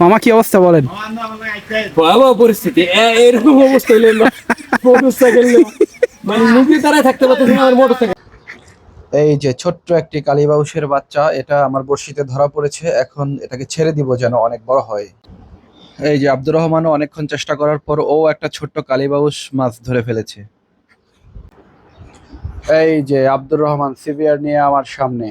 মামা কি অবস্থা বলেন? ভয়াবহ পরিস্থিতি। এরকম অবস্থা হইলে মোটরসাইকেল মানে মুখে দাঁড়ায় থাকতে পারতেছি না আমার মোটরসাইকেল এই যে ছোট্ট একটি কালীবাউসের বাচ্চা এটা আমার বড়শিতে ধরা পড়েছে। এখন এটাকে ছেড়ে দিব যেন অনেক বড় হয়। এই যে আব্দুর রহমানও অনেকক্ষণ চেষ্টা করার পর ও একটা ছোট্ট কালীবাউস মাছ ধরে ফেলেছে। এই যে আব্দুর রহমান সিভিয়ার নিয়ে আমার সামনে।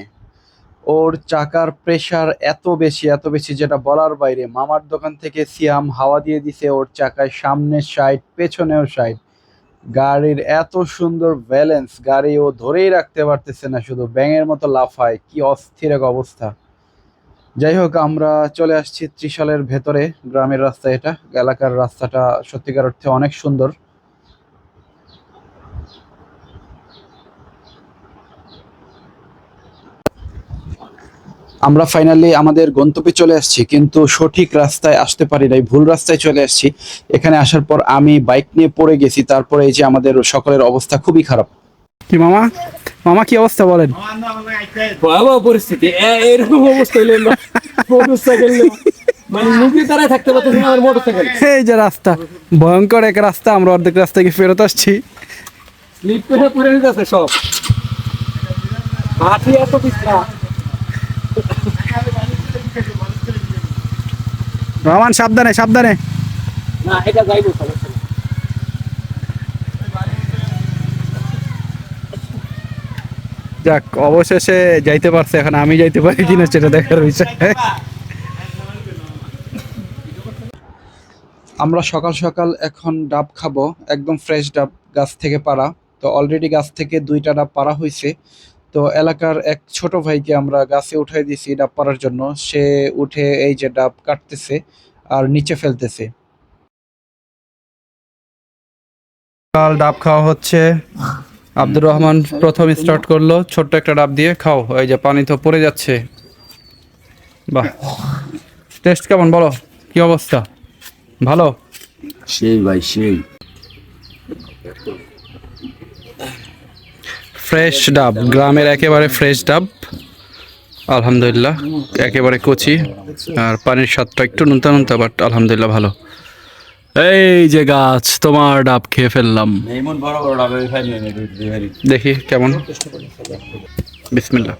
ওর চাকার প্রেসার এত বেশি এত বেশি যেটা বলার বাইরে। মামার দোকান থেকে সিয়াম হাওয়া দিয়ে দিছে ওর চাকায়, সামনে সাইড পেছনেও সাইড গাড়ির এত সুন্দর ব্যালেন্স গাড়ি ও ধরেই রাখতে পারতেছে না, শুধু ব্যাঙের মতো লাফায়। কি অস্থির এক অবস্থা। যাই হোক, আমরা চলে আসছি ত্রিশালের ভেতরে, গ্রামের রাস্তা এটা। এলাকার রাস্তাটা সত্যিকার অর্থে অনেক সুন্দর। আমরা ফাইনালি আমাদের গন্তব্যে চলে আসছি কিন্তু সঠিক রাস্তায় আসতে পারি নাই ভুল রাস্তায় চলে আসছি। এখানে আসার পর আমি বাইক নিয়ে পড়ে গেছি তারপরে এই যে আমাদের সকলের অবস্থা খুবই খারাপ। কি মামা? মামা কি অবস্থা বলেন? ভয়াবহ পরিস্থিতি। এরকম অবস্থা হইলে মোটরসাইকেল মানে মুখে দাঁড়ায় থাকতে পারতেছি না আমার মোটরসাইকেল এই যে রাস্তা ভয়ঙ্কর এক রাস্তা আমরা অর্ধেক রাস্তা গিয়ে ফেরত আসছি। স্লিপ করে পড়ে নিতেছে সব। হাঁটি এত পিছলা রহমান সাবধানে সাবধানে। না এটা যাইবো সমস্যা যাক অবশেষে যাইতে পারছে এখন আমি যাইতে পারি কিনা সেটা দেখার বিষয়। আমরা সকাল সকাল এখন ডাব খাব একদম ফ্রেশ ডাব গাছ থেকে পাড়া। তো অলরেডি গাছ থেকে দুইটা ডাব পাড়া হয়েছে তো এলাকার এক ছোট ভাইকে আমরা গাছে উঠাই দিয়েছি ডাব পাড়ার জন্য। সে উঠে এই যে ডাব কাটতেছে আর নিচে ফেলতেছে। কাল ডাব খাওয়া হচ্ছে। আব্দুর রহমান প্রথম স্টার্ট করল। ছোট্ট একটা ডাব দিয়ে খাও। এই যে পানি তো পড়ে যাচ্ছে। বাহ। টেস্ট কেমন বলো? কি অবস্থা? ভালো? সেই ভাই সেই। ফ্রেশ ডাব গ্রামের একেবারে ফ্রেশ ডাব আলহামদুলিল্লাহ একেবারে কচি। আর পানির স্বাদটা একটু নুনতা নুনতা বাট আলহামদুলিল্লাহ ভালো। এই যে গাছ তোমার ডাব খেয়ে ফেললাম। দেখি কেমন। বিসমিল্লাহ।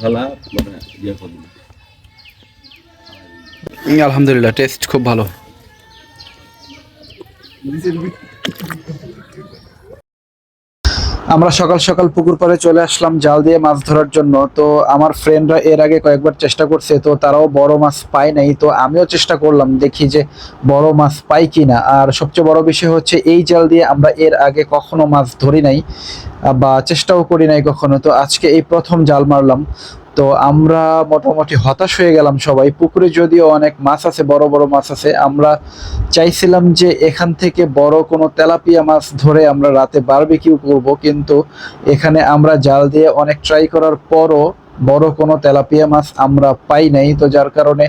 ফেলা মানে ইয়ে আলহামদুলিল্লাহ টেস্ট খুব ভালো। আমরা সকাল সকাল পুকুর পাড়ে চলে আসলাম জাল দিয়ে মাছ ধরার জন্য। তো আমার ফ্রেন্ডরা এর আগে কয়েকবার চেষ্টা করছে, তো তারাও বড় মাছ পায় নাই। তো আমিও চেষ্টা করলাম দেখি যে বড় মাছ পাই কি না আর সবচেয়ে বড় বিষয় হচ্ছে এই জাল দিয়ে আমরা এর আগে কখনো মাছ ধরি নাই, বা চেষ্টাও করি নাই কখনো। তো আজকে এই প্রথম জাল মারলাম। তো আমরা মোটামুটি হতাশ হয়ে গেলাম সবাই। পুকুরে যদিও অনেক মাছ আছে, বড় বড় মাছ আছে, আমরা চাইছিলাম যে এখান থেকে বড় কোনো তেলাপিয়া মাছ ধরে আমরা রাতে বারবিকিউ করব, কিন্তু এখানে আমরা জাল দিয়ে অনেক ট্রাই করার পরও বড় কোনো তেলাপিয়া মাছ আমরা পাই নাই। তো যার কারণে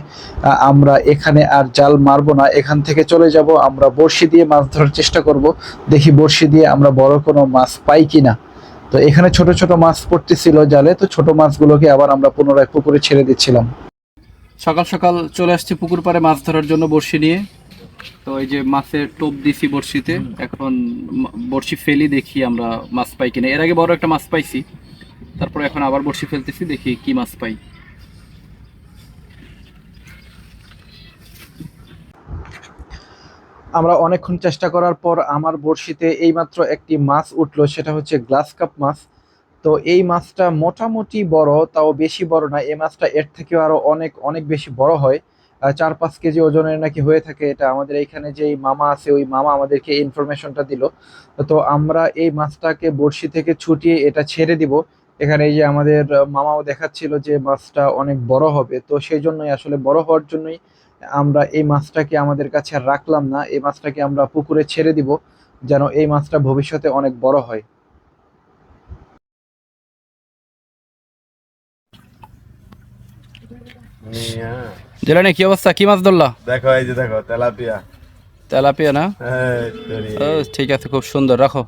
আমরা এখানে আর জাল মারবো না। এখান থেকে চলে যাব, আমরা বড়শি দিয়ে মাছ ধরার চেষ্টা করব। দেখি বড়শি দিয়ে আমরা বড় কোনো মাছ পাই কিনা। তো এখানে ছোট ছোট মাছ পড়তেছিল জালে, তো ছোট মাছগুলোকে আবার আমরা পুনরায় পুকুরে ছেড়ে দিচ্ছিলাম। সকাল সকাল চলে আসছি পুকুর পাড়ে মাছ ধরার জন্য বর্ষি নিয়ে। তো এই যে মাছের টোপ দিছি বড়শিতে, এখন বড়শি ফেলি, দেখি আমরা মাছ পাই কিনা। এর আগে বড় একটা মাছ পাইছি, তারপর এখন আবার বড়শি ফেলতেছি, দেখি কি মাছ পাই। আমরা অনেকক্ষণ চেষ্টা করার পর আমার বড়শিতে এইমাত্র একটি মাছ উঠল, সেটা হচ্ছে গ্লাস কাপ মাছ। তো এই মাছটা মোটামুটি বড়, তাও বেশি বড় না। এই মাছটা এর থেকেও আরও অনেক অনেক বেশি বড় হয়। চার পাঁচ কেজি ওজনের নাকি হয়ে থাকে এটা। আমাদের এইখানে যে মামা আছে, ওই মামা আমাদেরকে ইনফরমেশনটা দিল। তো আমরা এই মাছটাকে বড়শি থেকে ছুটিয়ে এটা ছেড়ে দিব। এখানে এই যে আমাদের মামাও দেখাচ্ছিল যে মাছটা অনেক বড় হবে। তো সেই জন্যই আসলে বড় হওয়ার জন্যই আমরা এই মাছটাকে আমাদের কাছে আর রাখলাম না এই মাছটাকে আমরা পুকুরে ছেড়ে দিব যেন এই মাছটা ভবিষ্যতে অনেক বড় হয়। জেলানি কি অবস্থা? কি মাছ ধরলা? দেখো এই যে দেখো তেলাপিয়া। তেলাপিয়া না? ঠিক আছে খুব সুন্দর রাখো।